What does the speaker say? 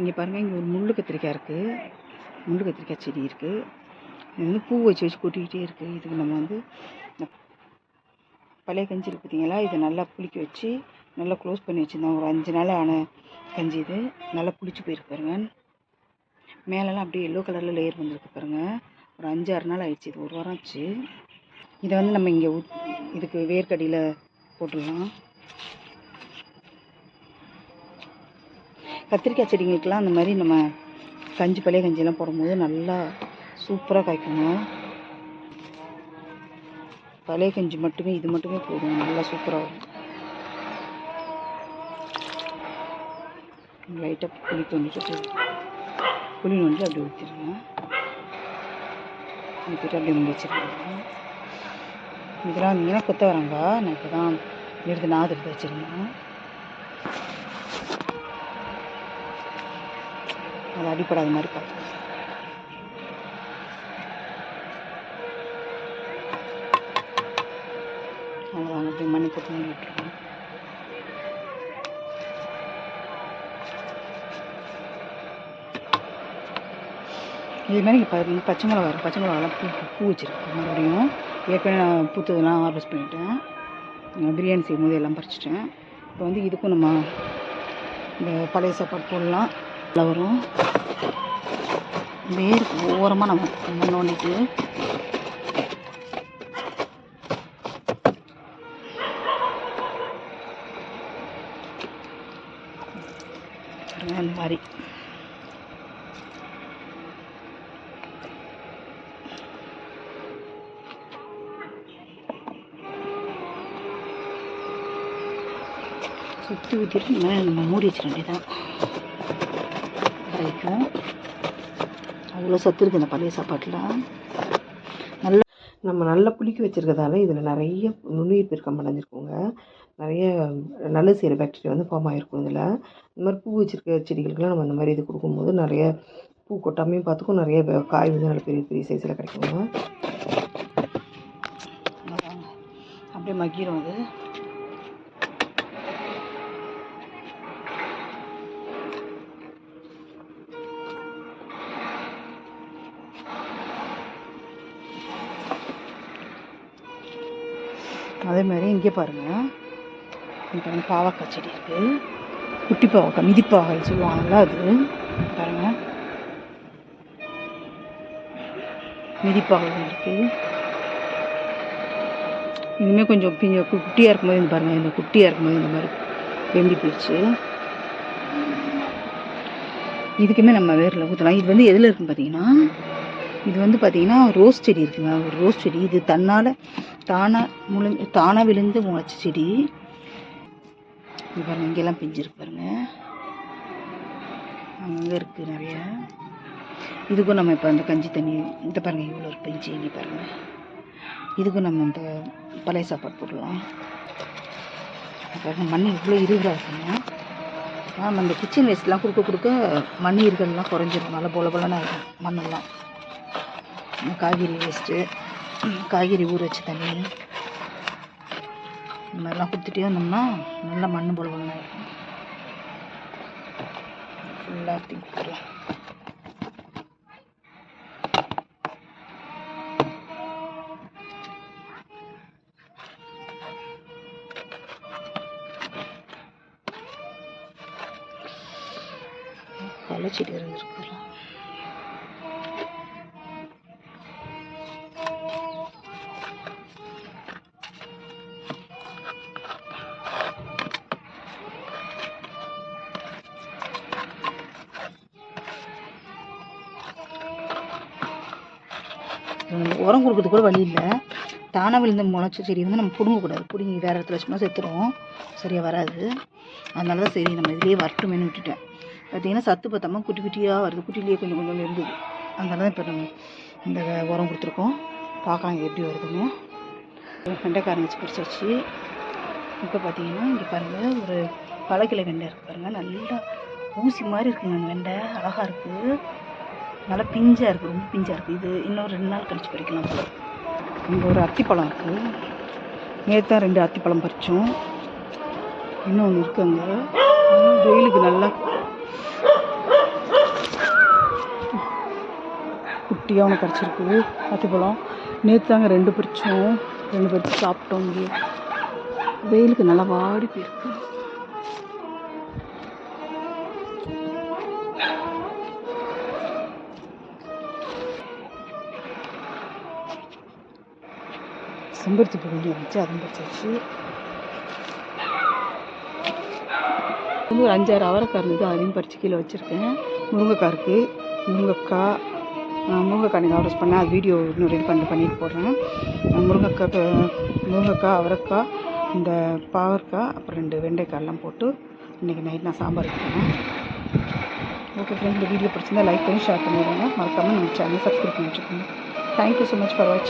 இங்கே பாருங்கள் இங்கே ஒரு முள்ளு கத்திரிக்காய் இருக்குது முள்ளு கத்திரிக்காய் செடி இருக்குது இது வந்து பூ வச்சு வச்சு கொட்டிக்கிட்டே இருக்குது இதுக்கு நம்ம வந்து பழைய கஞ்சி இருக்கு பார்த்தீங்களா இதை நல்லா புளிக்க வச்சு நல்லா க்ளோஸ் பண்ணி வச்சுருந்தோம். ஒரு அஞ்சு நாள் ஆன கஞ்சி இது. நல்லா புளிச்சு போயிருக்கு பாருங்கள் மேலெல்லாம் அப்படியே எல்லோ கலரில் லேயர் வந்திருக்கு பாருங்கள் ஒரு அஞ்சு ஆறு நாள் ஆயிடுச்சு இது ஒரு வாரம் ஆச்சு. இதை வந்து நம்ம இங்கே ஊத் இதுக்கு வேர்க்கடியில் போட்டுடலாம். கத்திரிக்காய் செடிங்களுக்கெல்லாம் அந்த மாதிரி நம்ம கஞ்சி பழைய கஞ்சியெல்லாம் போடும்போது நல்லா சூப்பராக காய்க்குங்க. பழைய கஞ்சி மட்டுமே இது மட்டுமே போதும். நல்லா சூப்பராக வரும் லைட்டாக புளி தோண்டிட்டு புளி. நோண்டி அப்படி ஊற்றிடுங்க ஊற்றிட்டு அப்படியே மூடி வச்சிருக்கேன் இதெல்லாம் வந்தீங்கன்னா கொத்தவரங்காய் நான் இப்போ தான் எடுத்து நாது வச்சுருந்தேன் அது அடிப்படாத மாதிரி பார்த்து. அவ்வளோதாங்க அப்படியே மண்ணி போட்டு மூடி விட்டுருவோம் இது மாதிரி இங்கே பச்சை மிளகா பச்சை மிளகாலாம் பூ பூ- வச்சுருக்கு. மறுபடியும் ஏற்கனவே நான் பூத்ததெல்லாம் ஹார்வெஸ்ட் பண்ணிட்டேன். பிரியாணி செய்யும் போது எல்லாம் பறிச்சிட்டேன். இப்போ வந்து இதுக்கும் நம்ம இந்த பழைய சாப்பாடு போடலாம். வரும். வேருக்கு ஓரமாக நம்ம நோண்டிட்டு பாருங்க, இந்த மாதிரி. சுற்றி ஊற்றிட்டு மாதிரி நம்ம மூடி வச்சிட வேண்டியதான் வரைக்கும் அவ்வளோ சத்து இருக்குது இந்த பழைய சாப்பாட்டில். நல்ல நம்ம நல்லா புளிக்க வச்சுருக்கதால இதில் நிறைய நுண்ணுயிர் பெருக்கம் அடைஞ்சிருக்குங்க. நிறைய நல்ல செய்கிற பாக்டீரியா வந்து ஃபார்ம் ஆகிருக்கும் இதில். இந்த மாதிரி பூ வச்சுருக்க செடிகளுக்கெல்லாம் நம்ம இந்த மாதிரி இது கொடுக்கும்போது நிறைய பூ கொட்டாமையும் பார்த்துக்கும் நிறைய காய் வந்து நல்ல பெரிய பெரிய சைஸில் கிடைக்குங்க. அப்படியே மக்கிரும் அது. அதே மாதிரி இங்கே பாருங்கள் இங்கே பாருங்க பாவக்காய் செடி இருக்குது குட்டி பாவக்காய் மிதிப்பாவை சொல்லுவாங்கல்ல அது. பாருங்கள் மிதிப்பாவை இருக்குது இனிமே கொஞ்சம் குட்டியாக கு- இருக்கும்போது இந்த பாருங்கள் இந்த குட்டியாக இருக்கும்போது இந்த மாதிரி வெம்பி போயிடுச்சு. இதுக்குமே நம்ம வேரில் ஊற்றலாம் இது வந்து எதில் இருக்குன்னு பார்த்தீங்கன்னா இது வந்து பார்த்தீங்கன்னா ரோஸ் செடி இருக்குங்க. ஒரு ரோஸ் செடி. இது தன்னால் தானாக முழு தானாக விழுந்து முளைச்ச செடி. இது பாருங்க இங்கெல்லாம் பிஞ்சு பாருங்க. அங்கே இருக்குது நிறைய. இதுக்கும் நம்ம இப்போ அந்த கஞ்சி தண்ணி இந்த பாருங்க இவ்வளோ ஒரு பிஞ்சு இங்கே பாருங்கள் இதுக்கும் நம்ம இந்த பழைய சாப்பாடு போடலாம். பாருங்க மண் இவ்வளோ இருகலாக இருக்குங்க. நம்ம இந்த கிச்சன் வேஸ்ட்லாம் கொடுக்க கொடுக்க மண் இருக்கல்லாம் குறைஞ்சிரும். நல்லா போல போலன்னு ஆகிடும் மண்ணெல்லாம். காய்கறி வேஸ்ட்டு காய்கறி ஊற வச்ச தண்ணி இந்த மாதிரிலாம் கொடுத்துட்டே இருந்தோம்னா நல்லா மண் போல போலன்னு ஆகிடும் ஃபுல்லாக கொடுத்துடலாம். களை செடி உரம் கொடுக்கறது கூட வழி இல்லை. தானாக விழுந்த முளைச்ச செடி வந்து நம்ம பிடுங்கக்கூடாது பிடுங்கி வேறு இடத்துல வச்சோம்னா செத்துரும். சரியாக வராது. அதனால தான் சரி நம்ம இதிலேயே வரட்டுமேனு விட்டுட்டேன். பார்த்தீங்கன்னா சத்து பத்தாமல் குட்டி குட்டியாக வருது. குட்டிலேயே கொஞ்சம் கொஞ்சம் இருந்தது. அதனால தான் இப்போ நம்ம இந்த உரம் கொடுத்துருக்கோம். பார்க்கலாம் எப்படி வருதுன்னு. வெண்டைக்காரங்க வச்சு பறிச்சாச்சு. இப்போ பார்த்தீங்கன்னா இங்கே பாருங்கள் ஒரு பழக்கிளை வெண்டை இருக்குது பாருங்கள் நல்லா ஊசி மாதிரி இருக்குங்க அந்த வெண்டை. அழகாக இருக்குது நல்லா பிஞ்சாக இருக்குது ரொம்ப பிஞ்சாக இருக்குது இது இன்னும் ரெண்டு நாள் கழிச்சு பறிக்கலாம் இங்கே ஒரு அத்திப்பழம் இருக்குது நேற்று தான் ரெண்டு அத்திப்பழம் பறித்தோம் இன்னொன்று இருக்குது வெயிலுக்கு நல்லா குட்டியாக ஒன்று பறிச்சிருக்கு அத்திப்பழம். நேற்று தாங்க ரெண்டு பறித்தோம் ரெண்டு பறித்து சாப்பிட்டோம் இங்கே வெயிலுக்கு நல்லா வாடி போயிருக்கு. செம்பருத்தி பூ வச்சு இருந்துச்சு அதுவும் பறிச்சாச்சு வந்து ஒரு அஞ்சாறு அவரைக்காய் இருந்தது அதையும் பறித்து கீழே வச்சுருக்கேன். முருங்கைக்காய் இருக்குது முருங்கைக்காய் முருங்கைக்காய் நீங்கள் ஆர்டர் பண்ணேன் அது வீடியோ இன்னும் ரெடி பண்ணி பண்ணிட்டு போடுறேன். முருங்கைக்காய் முருங்கைக்காய் அவரைக்காய் இந்த பாவற்காய் அப்புறம் ரெண்டு வெண்டைக்காயெல்லாம் போட்டு இன்றைக்கி நைட் நான் சாம்பார் வைக்கிறேன். ஓகே ஃப்ரெண்ட்ஸ் இந்த வீடியோ பிடிச்சிருந்தா லைக் பண்ணி ஷேர் பண்ணிடுங்க. மறக்காமல் நம்ம சேனல் சப்ஸ்கிரைப் பண்ணி வச்சுக்கோங்க தேங்க்யூ ஸோ மச் ஃபார் வாட்சிங்